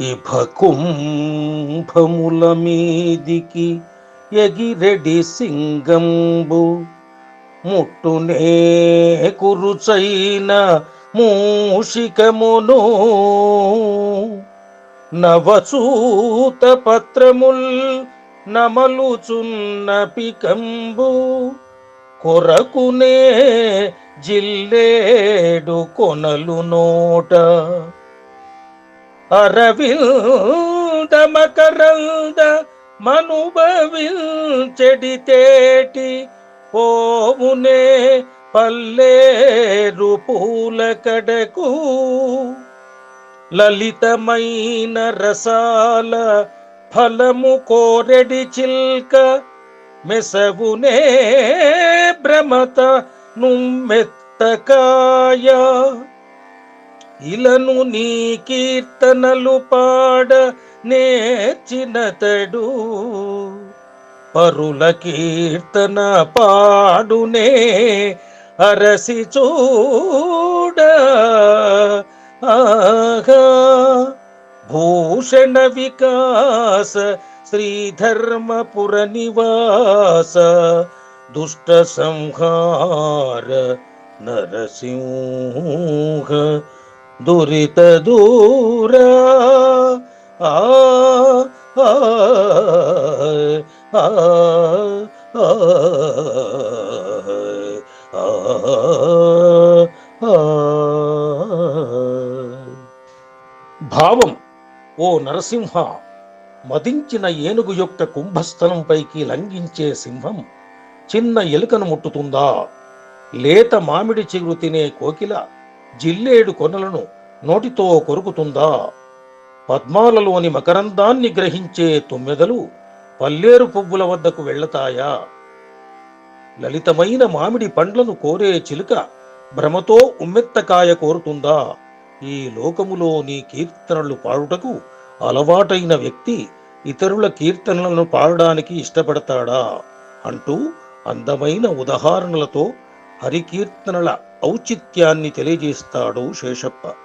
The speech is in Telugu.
ఇభ కుంభముల మీదికి ఎగిరెడి సింగంబు ముట్టునే కురుచైన మూషికమును. నవసూత పత్రముల్ నమలుచున్న పికంబు కొరకునే జిల్లేడు కొనలు నోట అరవింద మకరంద మనుభవించెడితేటి పోమునే పల్లేరు పూల కడకు. లలితమైన రసాల ఫలము కోరెడి చిల్క మెసవునే భ్రమత నుమ్మెత్తకాయ. ఇలను నీ కీర్తనలు పాడ నేర్చినతడు పరుల కీర్తన పాడునే అరసి చూడ. ఆహా. భూషణ వికాస శ్రీధర్మపుర నివాస దుష్ట సంహార నరసింహ. దురిత దూరా. ఆ ఆ, ఆ, భావం ఓ నరసింహ మదించిన ఏనుగు యొక్క కుంభస్థలంపైకి లంఘించే సింహం చిన్న ఎలుకను ముట్టుతుందా? లేత మామిడి చిగురు తినే కోకిల జిల్లేడు కొనలను నోటితో కొరుకుతుందా? పద్మాలలోని మకరందాన్ని గ్రహించే తుమ్మెదలు పల్లేరు పువ్వుల వద్దకు వెళ్ళతాయా లలితమైన మామిడి పండ్లను కోరే చిలుక భ్రమతో ఉమ్మెత్తకాయ కోరుతుందా? ఈ లోకములో నీ కీర్తనలు పాడుటకు అలవాటైన వ్యక్తి ఇతరుల కీర్తనలను పాడడానికి ఇష్టపడతాడా? అంటూ అందమైన ఉదాహరణలతో హరికీర్తనల ఔచిత్యాన్ని తెలియజేస్తాడు శేషప్ప.